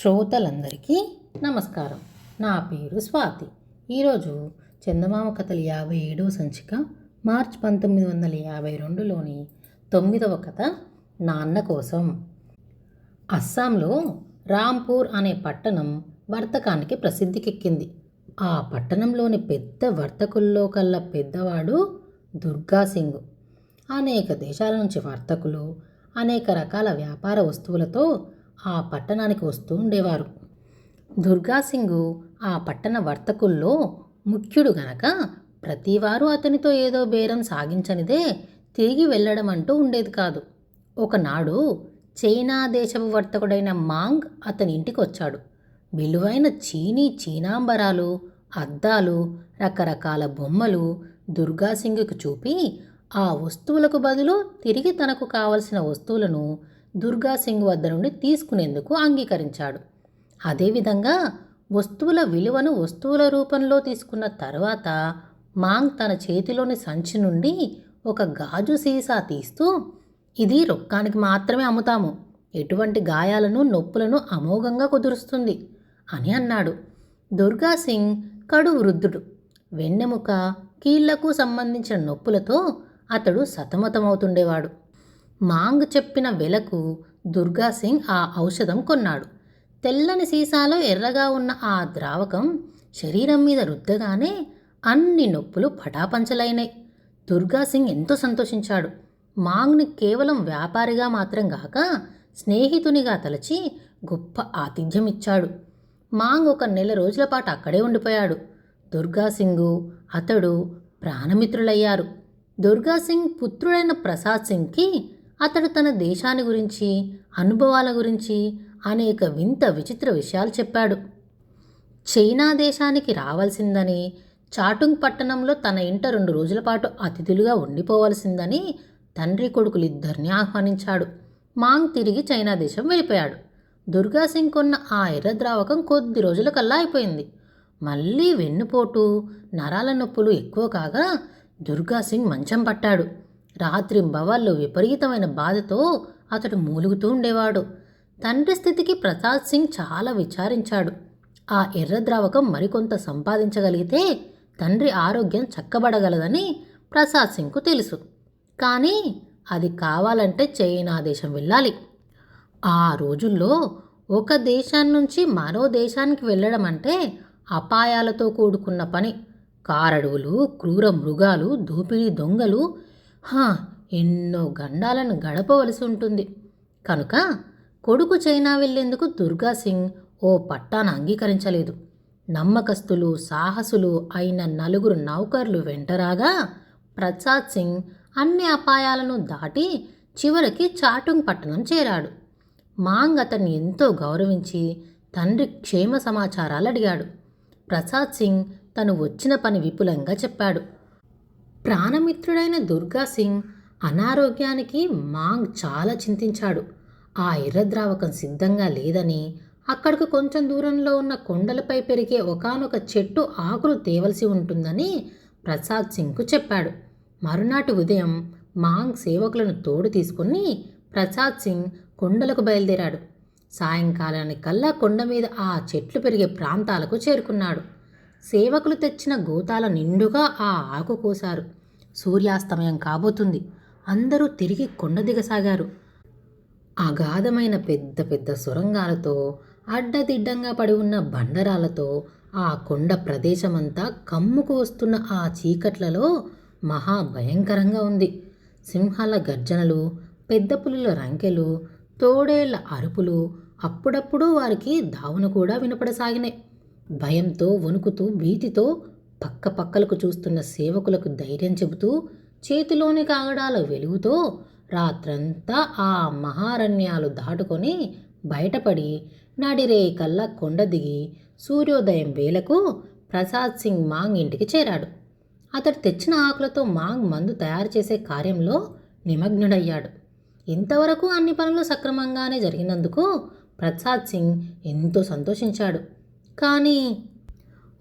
శ్రోతలందరికీ నమస్కారం. నా పేరు స్వాతి. ఈరోజు చందమామ కథలు యాభై ఏడవ సంచిక మార్చ్ పంతొమ్మిది వందల యాభై రెండులోని తొమ్మిదవ కథ నాన్న కోసం. అస్సాంలో రాంపూర్ అనే పట్టణం వర్తకానికి ప్రసిద్ధికెక్కింది. ఆ పట్టణంలోని పెద్ద వర్తకుల్లో కల్లా పెద్దవాడు దుర్గా సింగ్. అనేక దేశాల నుంచి వర్తకులు అనేక రకాల వ్యాపార వస్తువులతో ఆ పట్టణానికి వస్తూ ఉండేవారు. దుర్గాసింగు ఆ పట్టణ వర్తకుల్లో ముఖ్యుడు గనక ప్రతివారు అతనితో ఏదో బేరం సాగించనిదే తిరిగి వెళ్ళడం అంటూ ఉండేది కాదు. ఒకనాడు చైనా దేశపు వర్తకుడైన మాంగ్ అతని ఇంటికి వచ్చాడు. విలువైన చీనీ చీనాంబరాలు అద్దాలు రకరకాల బొమ్మలు దుర్గాసింగుకు చూపి ఆ వస్తువులకు బదులు తిరిగి తనకు కావలసిన వస్తువులను దుర్గాసింగ్ వద్ద నుండి తీసుకునేందుకు అంగీకరించాడు. అదేవిధంగా వస్తువుల విలువను వస్తువుల రూపంలో తీసుకున్న తర్వాత మాంగ్ తన చేతిలోని సంచి నుండి ఒక గాజు సీసా తీస్తూ ఇది రొక్కానికి మాత్రమే అమ్ముతాము. ఎటువంటి గాయాలను నొప్పులను అమోఘంగా కుదురుస్తుంది అని అన్నాడు. దుర్గాసింగ్ కడు వృద్ధుడు. వెన్నెముక కీళ్ళకు సంబంధించిన నొప్పులతో అతడు సతమతమవుతుండేవాడు. మాంగ్ చెప్పిన వెలకు దుర్గా సింగ్ ఆ ఔషధం కొన్నాడు. తెల్లని సీసాలో ఎర్రగా ఉన్న ఆ ద్రావకం శరీరం మీద రుద్దగానే అన్ని నొప్పులు పటాపంచలైనాయి దుర్గాసింగ్ ఎంతో సంతోషించాడు. మాంగ్ని కేవలం వ్యాపారిగా మాత్రం కాక స్నేహితునిగా తలచి గొప్ప ఆతిథ్యం ఇచ్చాడు మాంగ్ ఒక నెల రోజుల పాటు అక్కడే ఉండిపోయాడు. దుర్గాసింగ్ అతడు ప్రాణమిత్రులయ్యారు. దుర్గాసింగ్ పుత్రుడైన ప్రసాద్ సింగ్కి అతడు తన దేశాన్ని గురించి అనుభవాల గురించి అనేక వింత విచిత్ర విషయాలు చెప్పాడు. చైనా దేశానికి రావాల్సిందని చాటుంగ్ పట్టణంలో తన ఇంట రెండు రోజుల పాటు అతిథులుగా ఉండిపోవలసిందని తండ్రి కొడుకులిద్దరిని ఆహ్వానించాడు. మాంగ్ తిరిగి చైనా దేశం వెళ్ళిపోయాడు. దుర్గాసింగ్ కొన్న ఆ ఎర్ర ద్రావకం కొద్ది రోజులకల్లా అయిపోయింది. మళ్ళీ వెన్నుపోటు నరాల నొప్పులు ఎక్కువ కాగా దుర్గాసింగ్ మంచం పట్టాడు. రాత్రింబవళ్ళు విపరీతమైన బాధతో అతడు మూలుగుతూ ఉండేవాడు. తండ్రి స్థితికి ప్రసాద్ సింగ్ చాలా విచారించాడు. ఆ ఎర్ర ద్రావకం మరికొంత సంపాదించగలిగితే తండ్రి ఆరోగ్యం చక్కబడగలదని ప్రసాద్ సింగ్కు తెలుసు. కానీ అది కావాలంటే చైనా దేశం వెళ్ళాలి. ఆ రోజుల్లో ఒక దేశం నుంచి మరో దేశానికి వెళ్ళడం అంటే అపాయాలతో కూడుకున్న పని. కారడువులు క్రూర మృగాలు దోపిడీ దొంగలు హా ఎన్నో గండాలను గడపవలసి ఉంటుంది. కనుక కొడుకు చైనా వెళ్ళేందుకు దుర్గా సింగ్ ఓ పట్టాను అంగీకరించలేదు. నమ్మకస్తులు సాహసులు అయిన నలుగురు నౌకర్లు వెంటరాగా ప్రసాద్ సింగ్ అన్ని అపాయాలను దాటి చివరికి చాటుంగ్ పట్టణం చేరాడు. మాంగ్ అతన్ని ఎంతో గౌరవించి తండ్రి క్షేమ సమాచారాలు అడిగాడు. ప్రసాద్ సింగ్ తను వచ్చిన పని విపులంగా చెప్పాడు. ప్రాణమిత్రుడైన దుర్గా సింగ్ అనారోగ్యానికి మాంగ్ చాలా చింతించాడు. ఆ ఎర్రద్రావకం సిద్ధంగా లేదని అక్కడికి కొంచెం దూరంలో ఉన్న కొండలపై పెరిగే ఒకానొక చెట్టు ఆకులు తేవలసి ఉంటుందని ప్రసాద్ సింగ్కు చెప్పాడు. మరునాటి ఉదయం మాంగ్ సేవకులను తోడు తీసుకుని ప్రసాద్ సింగ్ కొండలకు బయలుదేరాడు. సాయంకాలానికల్లా కొండ మీద ఆ చెట్లు పెరిగే ప్రాంతాలకు చేరుకున్నాడు. సేవకులు తెచ్చిన గోతాల నిండుగా ఆ ఆకు కోసారు సూర్యాస్తమయం కాబోతుంది. అందరూ తిరిగి కొండ దిగసాగారు. అగాధమైన పెద్ద పెద్ద సొరంగాలతో అడ్డదిడ్డంగా పడి ఉన్న బండరాలతో ఆ కొండ ప్రదేశమంతా కమ్ముకు వస్తున్న ఆ చీకట్లలో మహా భయంకరంగా ఉంది. సింహాల గర్జనలు పెద్ద పులుల రంకెలు తోడేళ్ళ అరుపులు అప్పుడప్పుడు వారికి దావును కూడా వినపడసాగినాయి. భయంతో వణుకుతూ భీతితో పక్క పక్కలకు చూస్తున్న సేవకులకు ధైర్యం చెబుతూ చేతిలోని కాగడాల వెలుగుతో రాత్రంతా ఆ మహారణ్యాలు దాటుకొని బయటపడి నడిరే కల్లా కొండ దిగి సూర్యోదయం వేలకు ప్రసాద్ సింగ్ మాంగ్ ఇంటికి చేరాడు. అతడు తెచ్చిన ఆకులతో మాంగ్ మందు తయారు చేసే కార్యంలో నిమగ్నుడయ్యాడు. ఇంతవరకు అన్ని పనులు సక్రమంగానే జరిగినందుకు ప్రసాద్ సింగ్ ఎంతో సంతోషించాడు. కానీ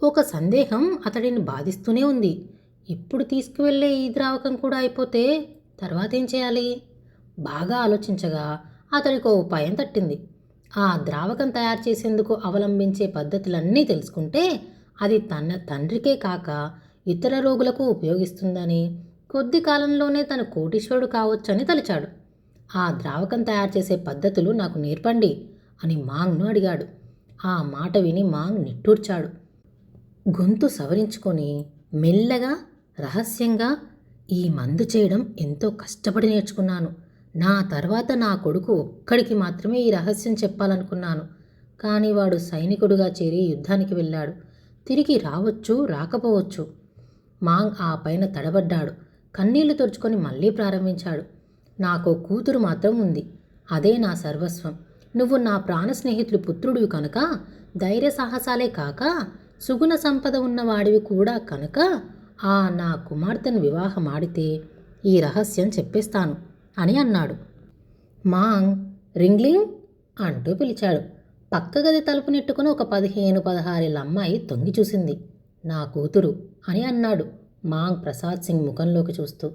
ఒక సందేహం అతడిని బాధిస్తూనే ఉంది. ఇప్పుడు తీసుకువెళ్ళే ఈ ద్రావకం కూడా అయిపోతే తర్వాత ఏం చేయాలి? బాగా ఆలోచించగా అతడికి ఓ ఉపాయం తట్టింది. ఆ ద్రావకం తయారు చేసేందుకు అవలంబించే పద్ధతులన్నీ తెలుసుకుంటే అది తన తండ్రికే కాక ఇతర రోగులకు ఉపయోగిస్తుందని కొద్ది కాలంలోనే తను కోటీశ్వరుడు కావచ్చని తలిచాడు. ఆ ద్రావకం తయారు చేసే పద్ధతులు నాకు నేర్పండి అని మాంగ్ను అడిగాడు. ఆ మాట విని మాంగ్ నిట్టూర్చాడు. గొంతు సవరించుకొని మెల్లగా రహస్యంగా ఈ మందు చేయడం ఎంతో కష్టపడి నేర్చుకున్నాను. నా తర్వాత నా కొడుకు ఒక్కడికి మాత్రమే ఈ రహస్యం చెప్పాలనుకున్నాను. కానీ వాడు సైనికుడుగా చేరి యుద్ధానికి వెళ్ళాడు. తిరిగి రావచ్చు రాకపోవచ్చు. మాంగ్ ఆ పైన తడబడ్డాడు. కన్నీళ్ళు తుడుచుకొని మళ్ళీ ప్రారంభించాడు. నాకు కూతురు మాత్రం ఉంది. అదే నా సర్వస్వం. నువ్వు నా ప్రాణ స్నేహితుడి పుత్రుడివి కనుక ధైర్య సాహసాలే కాక సుగుణ సంపద ఉన్నవాడివి కూడా కనుక ఆ నా కుమార్తెను వివాహం ఆడితే ఈ రహస్యం చెప్పేస్తాను అని అన్నాడు. మాంగ్ రింగ్లింగ్ అంటూ పిలిచాడు. పక్క గది తలుపు నెట్టుకుని ఒక పదిహేను పదహారేళ్ళ అమ్మాయి తొంగి చూసింది. నా కూతురు అని అన్నాడు. మాంగ్ ప్రసాద్ సింగ్ ముఖంలోకి చూస్తూ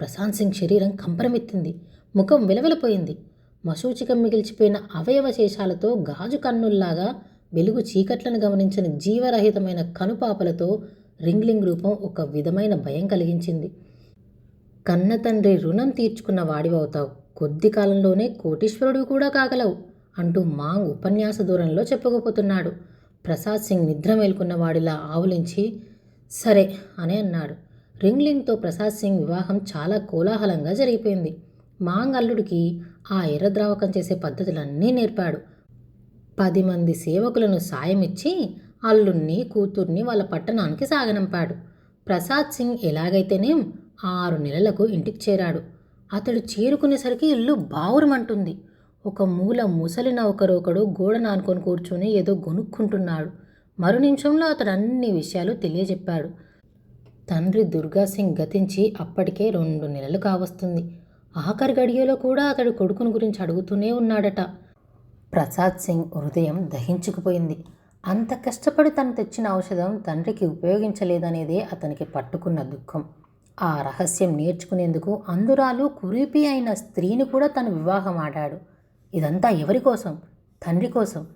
ప్రశాంత్ సింగ్ శరీరం కంపరమెత్తింది ముఖం విలవిలపోయింది. మశూచికం మిగిల్చిపోయిన అవయవ శేషాలతో గాజు కన్నుల్లాగా వెలుగు చీకట్లను గమనించిన జీవరహితమైన కనుపాపలతో రింగ్లింగ్ రూపం ఒక విధమైన భయం కలిగించింది. కన్న తండ్రి రుణం తీర్చుకున్న వాడివవుతావు. కొద్ది కాలంలోనే కోటీశ్వరుడు కూడా కాగలవు అంటూ మాంగ్ ఉపన్యాస దూరంలో చెప్పుకుపోతున్నాడు. ప్రసాద్ సింగ్ నిద్ర మేల్కొన్న వాడిలా ఆవులించి సరే అని అన్నాడు. రింగ్లింగ్తో ప్రసాద్ సింగ్ వివాహం చాలా కోలాహలంగా జరిగిపోయింది. మాంగ్ అల్లుడికి ఆ ఎర్రద్రావకం చేసే పద్ధతులన్నీ నేర్పాడు. పది మంది సేవకులను సాయమిచ్చి అల్లుణ్ణి కూతుర్ని వాళ్ళ పట్టణానికి సాగనంపాడు. ప్రసాద్ సింగ్ ఎలాగైతేనేం ఆరు నెలలకు ఇంటికి చేరాడు. అతడు చేరుకునేసరికి ఇల్లు బావురమంటుంది. ఒక మూల ముసలి నౌకరొకడు గోడ నానుకొని కూర్చొని ఏదో గొనుక్కుంటున్నాడు. మరు నిమిషంలో అతడు అన్ని విషయాలు తెలియజెప్పాడు. తండ్రి దుర్గా సింగ్ గతించి అప్పటికే రెండు నెలలు కావస్తుంది. ఆఖరి గడియలో కూడా అతడు కొడుకుని గురించి అడుగుతూనే ఉన్నాడట. ప్రసాద్ సింగ్ హృదయం దహించుకుపోయింది. అంత కష్టపడి తను తెచ్చిన ఔషధం తండ్రికి ఉపయోగించలేదనేదే అతనికి పట్టుకున్న దుఃఖం. ఆ రహస్యం నేర్చుకునేందుకు అందురాలు కురీపి అయిన స్త్రీని కూడా తను వివాహం ఆడాడు. ఇదంతా ఎవరి కోసం? తండ్రి కోసం.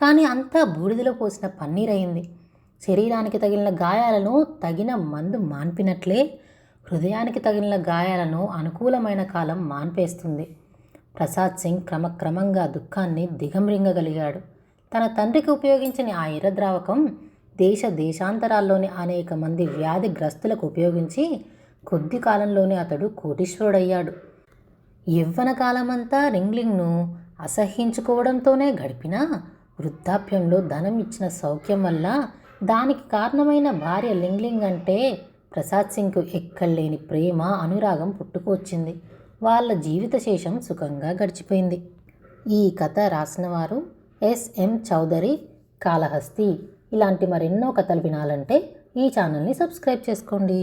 కానీ అంతా బూడిదలో పోసిన పన్నీరయింది. శరీరానికి తగిలిన గాయాలను తగిన మందు మాన్పినట్లే హృదయానికి తగిలిన గాయాలను అనుకూలమైన కాలం మాన్పేస్తుంది. ప్రసాద్ సింగ్ క్రమక్రమంగా దుఃఖాన్ని దిగమ్రింగగలిగాడు తన తండ్రికి ఉపయోగించిన ఆ ఇరద్రావకం దేశ దేశాంతరాల్లోని అనేక మంది వ్యాధిగ్రస్తులకు ఉపయోగించి కొద్ది కాలంలోనే అతడు కోటీశ్వరుడయ్యాడు. యవ్వన కాలమంతా రింగ్లింగ్ను అసహ్యించుకోవడంతోనే గడిపినా వృద్ధాప్యంలో ధనం ఇచ్చిన సౌఖ్యం వల్ల దానికి కారణమైన భార్య లింగ్లింగ్ అంటే ప్రసాద్ సింగ్కు ఎక్కడలేని ప్రేమ అనురాగం పుట్టుకొచ్చింది వాళ్ళ జీవిత శేషం సుఖంగా గడిచిపోయింది. ఈ కథ రాసినవారు ఎస్ఎం చౌదరి కాళహస్తి. ఇలాంటి మరెన్నో కథలు వినాలంటే ఈ ఛానల్ని సబ్స్క్రైబ్ చేసుకోండి.